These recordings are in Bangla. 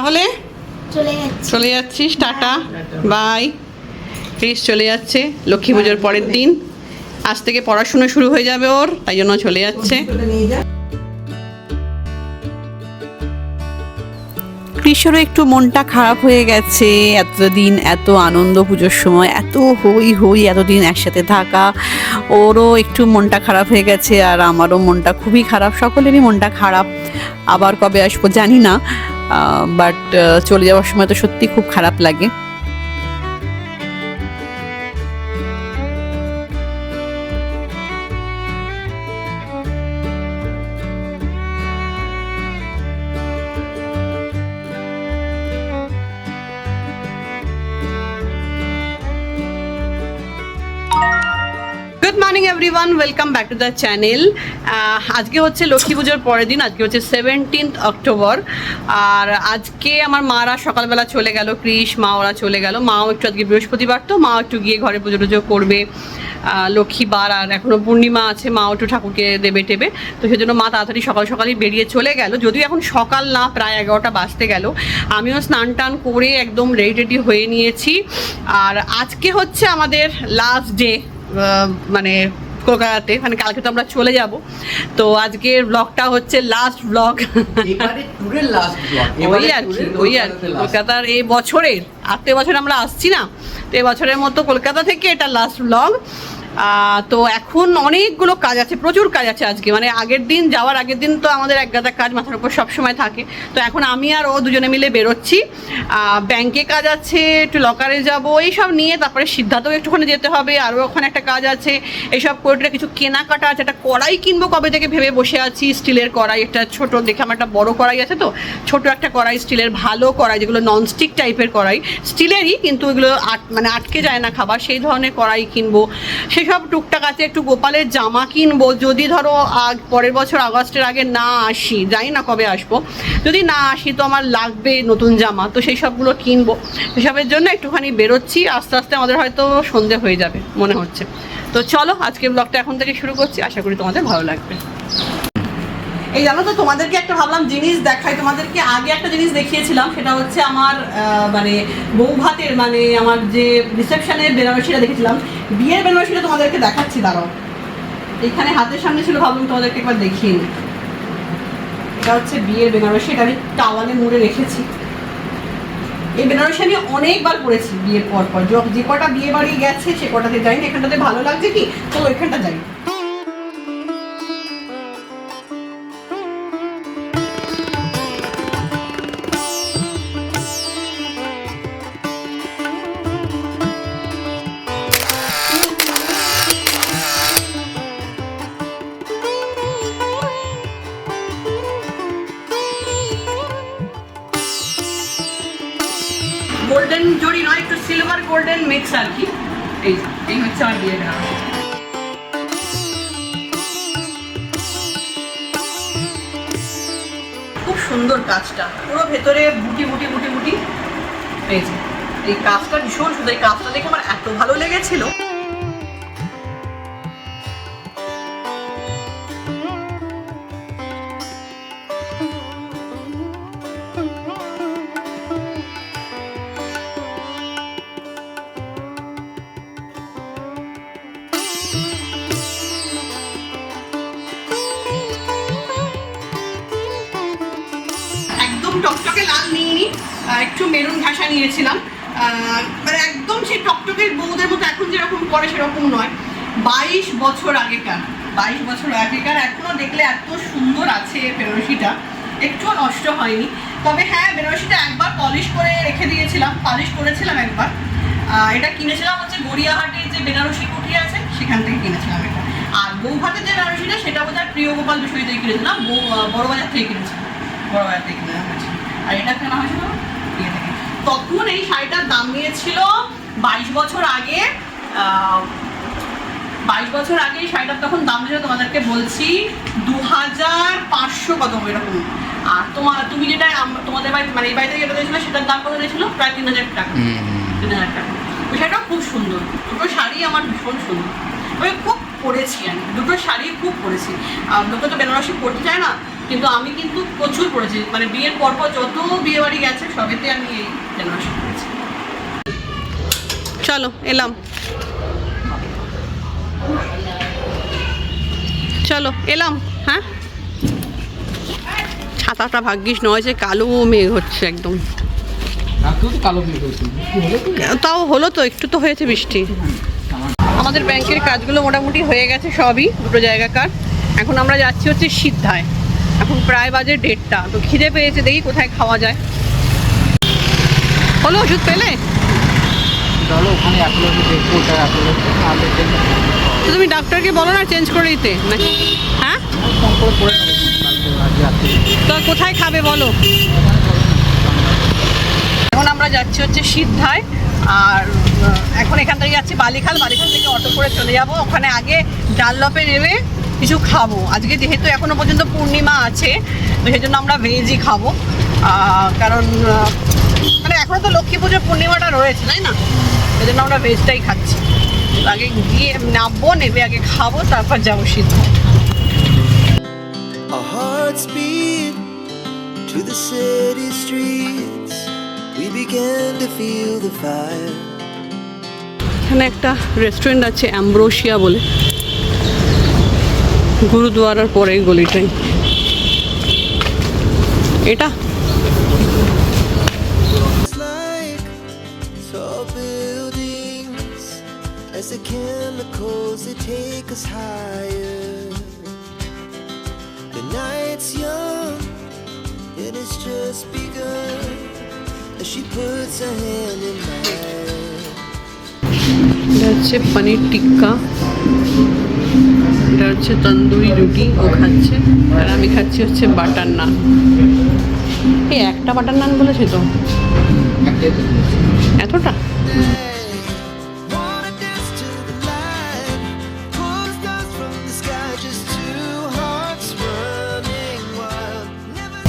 তাহলে চলে যাচ্ছে। যাচ্ছিস টাটা বাই। ক্রিস চলে যাচ্ছে লক্ষ্মী পুজোর পরের দিন। আজ থেকে পড়াশুনো শুরু হয়ে যাবে ওর তাই জন্য চলে যাচ্ছে। কৃষ্ণরও একটু মনটা খারাপ হয়ে গেছে এতদিন এত আনন্দ পুজোর সময় এত হই হই এতদিন একসাথে থাকা। ওরও একটু মনটা খারাপ হয়ে গেছে আর আমারও মনটা খুবই খারাপ সকলেরই মনটা খারাপ। আবার কবে আসব জানি না। বাট চলে যাওয়ার সময় তো সত্যি খুব খারাপ লাগে। Good morning everyone welcome back to the channel আজকে হচ্ছে লক্ষ্মী পুজোর পরের দিন, আজকে হচ্ছে সেভেন্টিন্থ অক্টোবর আর আজকে আমার মারা সকালবেলা চলে গেল, কৃষ, মা ওরা চলে গেল। মাও একটু আজকে বৃহস্পতিবার, তো মাও একটু গিয়ে ঘরে পুজো টুজো করবে। লক্ষ্মীবার আর এখনও পূর্ণিমা আছে, মাও একটু ঠাকুরকে দেবে টেবে। তো সেজন্য মা তাড়াতাড়ি সকাল সকালই বেরিয়ে চলে গেল। যদিও এখন সকাল না, প্রায় এগারোটা বাজতে গেল। আমিও স্নান টান করে একদম রেডি রেডি হয়ে নিয়েছি। আর আজকে হচ্ছে আমাদের লাস্ট ডে মানে কলকাতাতে মানে কালকে তো আমরা চলে যাব। তো আজকের ব্লগটা হচ্ছে লাস্ট ব্লগ লাস্ট ব্লগ ওই আর কি ওই আর কি কলকাতার এই বছরের আর তো এবছর আমরা আসছি না। তো এবছরের মতো কলকাতা থেকে এটা লাস্ট ব্লগ তো এখন অনেকগুলো কাজ আছে, প্রচুর কাজ আছে আজকে। মানে আগের দিন, যাওয়ার আগের দিন তো আমাদের এক গাদা কাজ মাথার উপর সবসময় থাকে। তো এখন আমি আর ও দুজনে মিলে বেরোচ্ছি। ব্যাংকে কাজ আছে, একটু লকারে যাব, এইসব নিয়ে তারপরে সিদ্ধার্থও একটুখানি যেতে হবে। আরও ওখানে একটা কাজ আছে, এইসব করে কিছু কেনাকাটা আছে। একটা কড়াই কিনবো কবে থেকে ভেবে বসে আছি, স্টিলের কড়াই, একটা ছোট, দেখে আমার একটা বড় কড়াই আছে তো। ছোট একটা কড়াই, স্টিলের ভালো কড়াই, যেগুলো ননস্টিক টাইপের কড়াই। স্টিলেরই কিন্তু এগুলো আট মানে আটকে যায় না খাবার, সেই ধরনের কড়াই কিনবো। সেসব টুকটাক আছে, একটু গোপালের জামা কিনবো, যদি ধরো আগ, পরের বছর আগস্টের আগে না আসি, জানি না কবে আসব, যদি না আসি তো আমার লাগবে নতুন জামা, তো সেই সবগুলো কিনবো। সেসবের জন্য একটুখানি বেরোচ্ছি, আস্তে আস্তে আমাদের হয়তো সন্ধে হয়ে যাবে, মনে হচ্ছে। তো চলো আজকে ব্লগটা এখন থেকে শুরু করছি, আশা করি তোমাদের ভালো লাগবে। এই জানো তো, তোমাদেরকে একটা ভাবলাম জিনিস দেখাই, তোমাদেরকে আগে একটা জিনিস দেখিয়েছিলাম, সেটা হচ্ছে আমার মানে বউ ভাতের মানে আমার যে রিসেপশনের বেনারসিটা দেখেছিলাম, বিয়ের বেনারসিটা তোমাদেরকে দেখাচ্ছি, দাঁড়াও। এখানে হাতের সামনে ছিল, ভাবলাম তোমাদেরকে একবার দেখিয়ে নিই। এটা হচ্ছে বিয়ের বেনারসি, এটা আমি টাওয়ালে মুড়ে রেখেছি। এই বেনারসি আমি অনেকবার পরেছি বিয়ের পর পর। য- যে কটা বিয়ে বাড়ি গেছে, সে কটাতে যাইনি, এখানটাতে ভালো লাগছে কি? তো ওইখানটা যাই। গোল্ডেন জড়ি নয়, একটু সিলভার গোল্ডেন মিক্স আর কি। এই এই হচ্ছে আমার বিয়ের খুব সুন্দর কাজটা। পুরো ভেতরে বুটি বুটি বুটি বুটি। পেয়েছে এই কাজটা ভীষণ সুন্দর। এই কাজটা দেখে আমার এত ভালো লেগেছিল। একদম টকটকে লাল নিইনি একটু মেরুন ঘাসা নিয়েছিলাম। মানে একদম সেই টকটকে বউদের মতো এখন যেরকম করে সেরকম নয়। বাইশ বছর আগেকার, বাইশ বছর আগেকার এখনও দেখলে এত সুন্দর আছে বেনারসিটা। একটুও নষ্ট হয়নি। তবে হ্যাঁ বেনারসিটা একবার পলিশ করে রেখে দিয়েছিলাম, পলিশ করেছিলাম একবার। এটা কিনেছিলাম হচ্ছে গড়িয়াহাটের যে বেনারসি কুঠি আছে, সেখান থেকে কিনেছিলাম এটা। আর বৌভাতের যে বেনারসিটা, সেটা বোধ হয় প্রিয় গোপাল বিষয় থেকে কিনেছিলাম বড় বাজার থেকে কিনেছিলাম। বড় বাজার থেকে কিনে হয়েছে আর এটা কেনা হয়েছিল ইয়ে থেকে তখন এই শাড়িটার দাম নিয়েছিল বাইশ বছর আগে বাইশ বছর আগে এই শাড়িটার তখন দাম ছিল তোমাদেরকে বলছি দু হাজার পাঁচশো কত এরকম। আর তোমার তুমি যেটা তোমাদের বাড়ি মানে এই বাড়িতে যেটা দিয়েছিল সেটার দাম কত দিয়েছিল? প্রায় তিন হাজার টাকা। তিন হাজার টাকা। ওই শাড়িটাও খুব সুন্দর। দুটো শাড়ি আমার ভীষণ সুন্দর। আমি খুব পরেছি আমি। দুটো শাড়ি খুব পরেছি। দুটো তো বেনারসি পরতে চায় না। কিন্তু আমি কিন্তু প্রচুর পড়েছি। মানে বিয়ের পরপর যত বিয়ে বাড়ি গেছে সবেতে আমি এই জেনারেশন করেছি। চলো এলাম। চলো এলাম হ্যাঁ? ছাতাটা ভাগ্যিস নয় যে কালো মেঘ হচ্ছে একদম। কালো মেঘ হয়েছিল বৃষ্টি হলো তো তাও হলো তো একটু তো হয়েছে বৃষ্টি। আমাদের ব্যাংকের কাজগুলো মোটামুটি হয়ে গেছে সবই দুটো জায়গাকার। এখন আমরা যাচ্ছি হচ্ছে সিদ্ধায়। এখন প্রায় বাজে দেড়টা তো খিদে পেয়েছে দেখি কোথায় খাওয়া যায়। হলো ওষুধ পেলে? চলো ওখানে তুমি ডাক্তারকে বলো না চেঞ্জ করে দিতে। নাকি? হ্যাঁ? তো কোথায় খাবে বলো? এখন আমরা যাচ্ছি হচ্ছে সিদ্ধায় আর এখন এখান থেকে যাচ্ছি বালিখাল। বালিখাল থেকে অটো করে চলে যাব। ওখানে আগে ডাললপে নেমে কিছু খাব। আজকে যেহেতু এখনও পর্যন্ত আছে। তো সেই জন্য আমরা ভেজই খাব। কারণ আহ, মানে এখনও তো লক্ষ্মী পুজোর পূর্ণিমাটা রয়েছে তাই না? সেই জন্য আমরা ভেজটাই খাচ্ছি। আগে গিয়ে নামবো নেবে আগে খাব তারপর যাব beat to the city streets. We began to feel the fire. এখানে একটা রেস্টুরেন্ট আছে অ্যাম্ব্রোসিয়া বলে। গুরুদুয়ারার পরে এই গলিটাই। এটা It's like tall buildings as the chemicals they take us higher. The night's young and it's just begun as she puts her hand in mine. এটা হচ্ছে পনির টিক্কা এটা হচ্ছে তন্দুরি রুটি, ও খাচ্ছে। আর আমি খাচ্ছি হচ্ছে বাটার নান। এই একটা বাটার নান বলেছে তো। এতটা?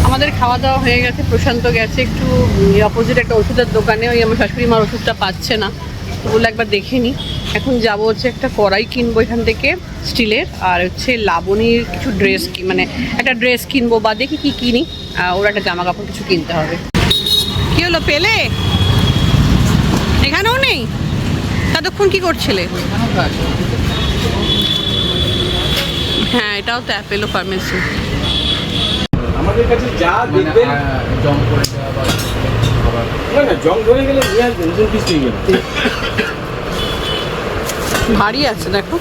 আমাদের খাওয়া দাওয়া হয়ে গেছে, প্রশান্ত গেছে একটু অপোজিট একটা ওষুধের দোকানে, ওই আমার শাশুড়ি মার ওষুধটা পাচ্ছে না। তো বলল একবার দেখে নিই এখন যাব হচ্ছে একটা কড়াই কিনবো এখান থেকে স্টিলের আর হচ্ছে লাবণীর কিছু ড্রেস মানে একটা ড্রেস কিনবো বা দেখি কি কিনি। ওর একটা জামা কাপড় কিছু কিনতে হবে। কি হলো পেলে? এখানেও নেই? ততক্ষণ কি করছিলে? হ্যাঁ এটাও তো অ্যাপেলো ফার্মেসি আমাদের কাছে যা মানে দেখবেন জম করে দেওয়া বা না না জং ধরে গেলে নিয়ে আসবেন নিয়ে গেলে। ভারী আছে দেখো।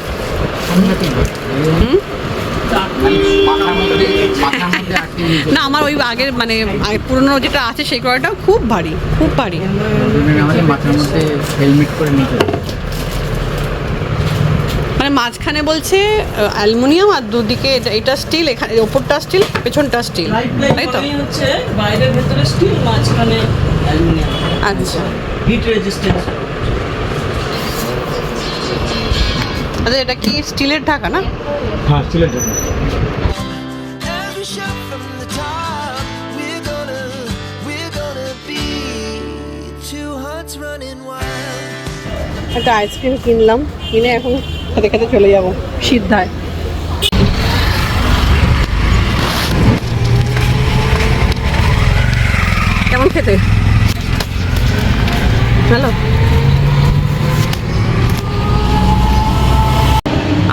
না আমার ওই আগের মানে পুরনো যেটা আছে সেই কড়াইটাও খুব ভারী খুব ভারী। মানে মাঝখানে বলছে অ্যালুমিনিয়াম আর দুদিকে এটা- এটা স্টিল এখানে ওপরটা স্টিল পেছনটা স্টিল তাই তো? হচ্ছে বাইরের ভেতরে স্টিল মাঝখানে অ্যালুমিনিয়াম। আচ্ছা। হিট রেজিস্ট্যান্স আচ্ছা এটা কি স্টিলের ঢাকা না? হ্যাঁ স্টিলের wild. একটা আইসক্রিম কিনলাম কিনে এখন খেতে খেতে চলে যাব সিদ্ধায়। কেমন খেতে? হ্যালো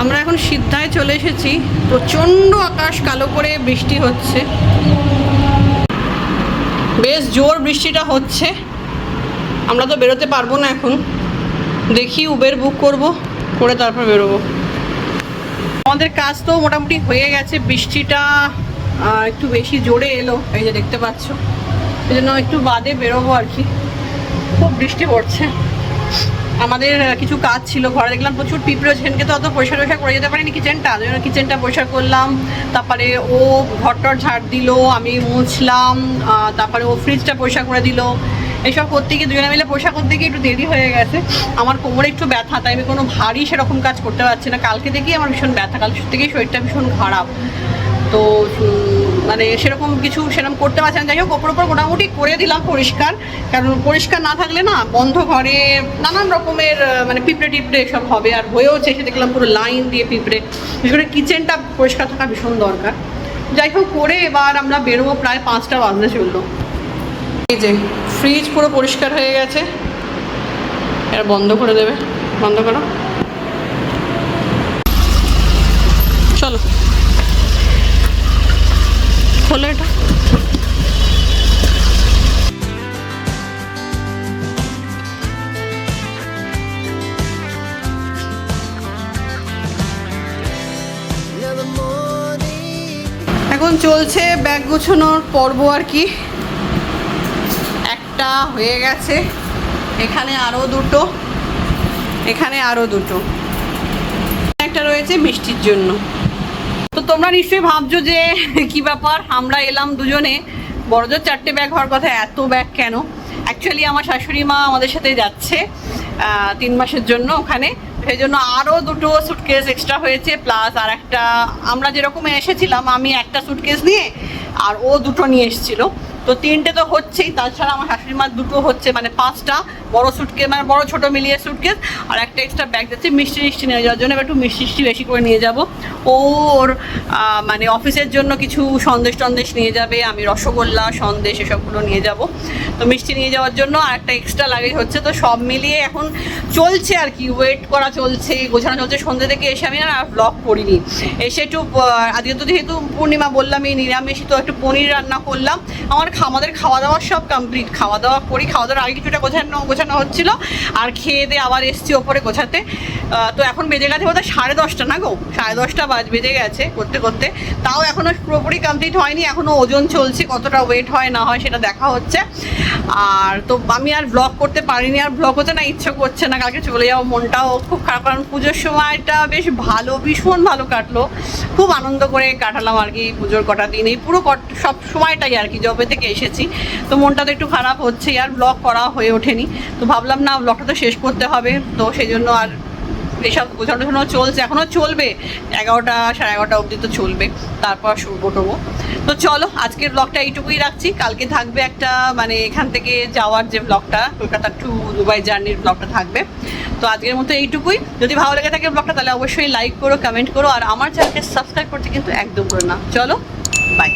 আমরা এখন সিদ্ধায় চলে এসেছি। প্রচণ্ড আকাশ কালো করে বৃষ্টি হচ্ছে। বেশ জোর বৃষ্টিটা হচ্ছে। আমরা তো বেরোতে পারব না এখন। দেখি উবের বুক করব, করে তারপর বেরোবো। আমাদের কাজ তো মোটামুটি হয়ে গেছে। বৃষ্টিটা একটু বেশি জোরে এলো, এই যে দেখতে পাচ্ছ। এই জন্য একটু বাদে বেরোবো আর কি। খুব বৃষ্টি পড়ছে। আমাদের কিছু কাজ ছিল ঘরে। দেখলাম প্রচুর পিঁপড়ে সেখানকে তো অত পরিষ্কার পরিষ্কার করে যেতে পারিনি কিচেনটা ওই জন্য কিচেনটা পরিষ্কার করলাম। তারপরে ও ঘরটর ঝাড় দিল, আমি মুছলাম তারপরে ও ফ্রিজটা পরিষ্কার করে দিল। এইসব করতে গিয়ে দুজনে মিলে পরিষ্কার করতে গিয়ে একটু দেরি হয়ে গেছে। আমার কোমরে একটু ব্যথা, তাই আমি কোনো ভারী সেরকম কাজ করতে পারছি না। কালকে থেকেই আমার ভীষণ ব্যথা। কাল থেকেই শরীরটা ভীষণ খারাপ। তো মানে সেরকম কিছু সেরকম করতে পারছি না। যাই হোক, ওপর ওপর মোটামুটি করে দিলাম পরিষ্কার। কারণ পরিষ্কার না থাকলে না, বন্ধ ঘরে নানান রকমের মানে পিঁপড়ে টিপড়ে এসব হবে। আর হয়েওছে এসে দেখলাম পুরো লাইন দিয়ে পিঁপড়ে। বিশেষ করে কিচেনটা পরিষ্কার থাকা ভীষণ দরকার। যাই হোক, করে এবার আমরা বেরোবো প্রায় পাঁচটা বাজতে চলল। এই যে ফ্রিজ পুরো পরিষ্কার হয়ে গেছে। এটা বন্ধ করে দেবে। বন্ধ করো। খোলো এটা? এখন চলছে ব্যাগ গুছানোর পর্ব আর কি। একটা হয়ে গেছে। এখানে আরও দুটো। এখানে আরও দুটো। একটা রয়েছে মিষ্টির জন্য। তো তোমরা নিশ্চয়ই ভাবছ যে কি ব্যাপার? আমরা এলাম দুজনে। বড়জোর চারটে ব্যাগ হওয়ার কথা, এত ব্যাগ কেন? অ্যাকচুয়ালি আমার শাশুড়ি মা আমাদের সাথে যাচ্ছে তিন মাসের জন্য ওখানে। সেই জন্য আরও দুটো সুটকেস এক্সট্রা হয়েছে প্লাস আর একটা, আমরা যেরকম এসেছিলাম, আমি একটা সুটকেস নিয়ে আর ও দুটো নিয়ে এসেছিল। তো তিনটে তো হচ্ছেই, তাছাড়া আমার শাশুড়ি মার দুটো হচ্ছে মানে পাঁচটা, বড় সুটকে মানে বড় ছোট মিলিয়ে সুটকেস আর একটা এক্সট্রা ব্যাগ যাচ্ছে, মিষ্টি মিষ্টি নিয়ে যাওয়ার জন্য, এবার একটু মিষ্টি মিষ্টি বেশি করে নিয়ে যাব। ওর মানে অফিসের জন্য কিছু সন্দেশ টন্দেশ নিয়ে যাবে, আমি রসগোল্লা, সন্দেশ এসবগুলো নিয়ে যাব। তো মিষ্টি নিয়ে যাওয়ার জন্য আর একটা এক্সট্রা লাগেজ হচ্ছে, তো সব মিলিয়ে এখন চলছে আর কি ওয়েট করা চলছে, গোছানো চলছে। সন্ধ্যে থেকে এসে আমি আর ব্লগ করিনি। এসে একটু আজকে তো যেহেতু পূর্ণিমা বললাম এই নিরামিষ, তো একটু পনির রান্না করলাম। আমার আমাদের খাওয়া দাওয়া সব কমপ্লিট খাওয়া দাওয়া করি খাওয়া দাওয়ার আগে কিছুটা গোছানো গোছানো হচ্ছিল, আর খেয়ে দিয়ে আবার এসছি ওপরে গোছাতে। তো এখন বেজে গেছে বোধহয় সাড়ে দশটা না গো? সাড়ে দশটা বাজ বেজে গেছে করতে করতে। তাও এখনও পুরোপুরি কমপ্লিট হয়নি এখনও ওজন চলছে, কতটা ওয়েট হয়, না হয় সেটা দেখা হচ্ছে। আর তো আমি আর ব্লগ করতে পারিনি, আর ব্লগ হতে না ইচ্ছে করছে না, কালকে চলে যাব, মনটাও খুব খারাপ, কারণ পুজোর সময়টা বেশ ভালো, ভীষণ ভালো কাটলো। খুব আনন্দ করে কাটালাম আর কি পুজোর কটা দিন, এই পুরো সব সময়টাই আর কি জবে থেকে এসেছি। তো মনটা তো একটু খারাপ হচ্ছে, আর ব্লগ করা হয়ে ওঠেনি। তো ভাবলাম, না ব্লগটা তো শেষ করতে হবে। তো সেই জন্য আর এসব গোছানো টোছানো চলছে। এখনও চলবে। এগারোটা, সাড়ে এগারোটা অবধি তো চলবে। তারপর শুরু টোবো তো চলো, আজকের ব্লগটা এইটুকুই রাখছি। কালকে থাকবে একটা মানে এখান থেকে যাওয়ার যে ব্লগটা কলকাতা টু দুবাই জার্নির ব্লগটা থাকবে। তো আজকের মতো এইটুকুই। যদি ভালো লেগে থাকে ব্লগটা তাহলে অবশ্যই লাইক করো কমেন্ট করো, আর আমার চ্যানেলকে সাবস্ক্রাইব করতে কিন্তু একদম করো না। চলো বাই